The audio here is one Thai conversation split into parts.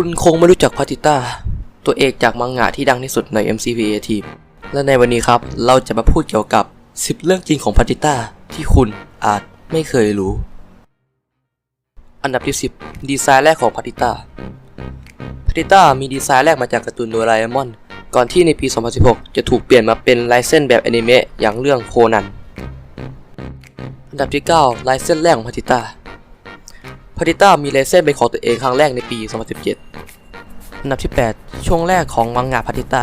คุณคงไม่รู้จักพาติต้า ตัวเอกจากมังงะที่ดังที่สุดใน MCPA ทีม และในวันนี้ครับ เราจะมาพูดเกี่ยวกับ 10 เรื่องจริงของพาติต้าที่คุณอาจไม่เคยรู้ อันดับที่ 10 ดีไซน์แรกของพาติต้าพาติต้ามีดีไซน์แรกมาจากการ์ตูนโดราเอมอน ก่อนที่ในปี 2016 จะถูกเปลี่ยนมาเป็นลายเส้นแบบแอนิเมะอย่างเรื่องโคนัน อันดับที่ 9 ลายเส้นแรกของพาติต้า พาติต้ามีลายเส้นเป็นของตัวเองครั้งแรกในปี 2017อันดับที่ 8 ช่วงแรกของมังงะพาติต้า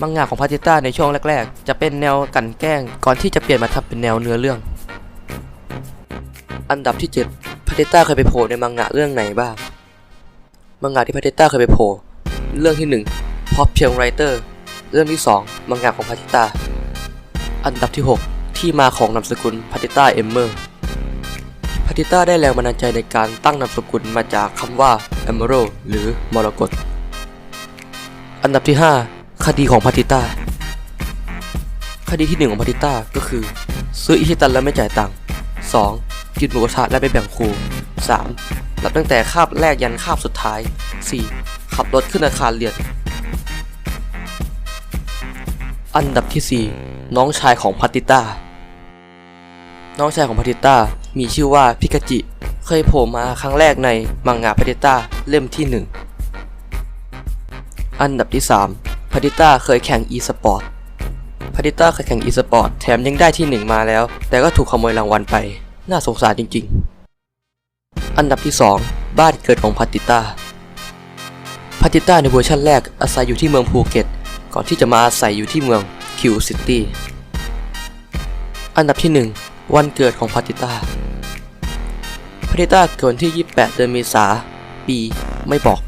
มังงะของพาติต้าในช่วงแรก ๆ จะเป็นแนวกันแกล้งก่อนที่จะเปลี่ยนมาทำเป็นแนวเนื้อเรื่อง อันดับที่ 7พาติต้าเคยไปโผล่ในมังงะเรื่องไหนบ้าง มังงะที่พาติต้าเคยไปโผล่เรื่องที่1 Pop เพียงไรเตอร์เรื่องที่ 2 มังงะของพาติต้า อันดับที่ 6 ที่มาของนามสกุลพาติต้าเอมเมอร์าติต้าได้แรงบันดาลใจในการตั้งนามสกุลมาจากคำว่า Emerald หรือมรกต อันดับที่ 5 คดีของพาติต้า คดีที่ 1 ของพาติต้าก็คือ ซื้ออิชิตันแล้วไม่จ่ายตังค์ 2. กินหมูกระทะและไม่แบ่งครู 3. รับตั้งแต่คาบแรกยันคาบสุดท้าย 4. ขับรถขึ้นอาคารเรียน อันดับที่ 4 น้องชายของพาติต้า น้องชายของพาติต้า มีชื่อว่าพิกาจิ เคยโผล่มาครั้งแรกในมังงะพาติต้าเล่มที่ 1 อันดับที่ 3พาติต้าเคยแข่ง e-sport พาติต้าเคยแข่ง e-sport แถมยังได้ที่ 1 มาแล้ว แต่ก็ถูกขโมยรางวัลไป น่าสงสารจริง ๆ อันดับที่ 2 บ้านเกิดของพาติต้าพาติต้าในเวอร์ชันแรกอาศัยอยู่ที่เมืองภูเก็ต ก่อนที่จะมาอาศัยอยู่ที่เมืองคิวซิตี้อันดับที่ 1 วันเกิดของพาติต้า พเดต้าเกิดวันที่ 28 เดือนเมษาปีไม่บอก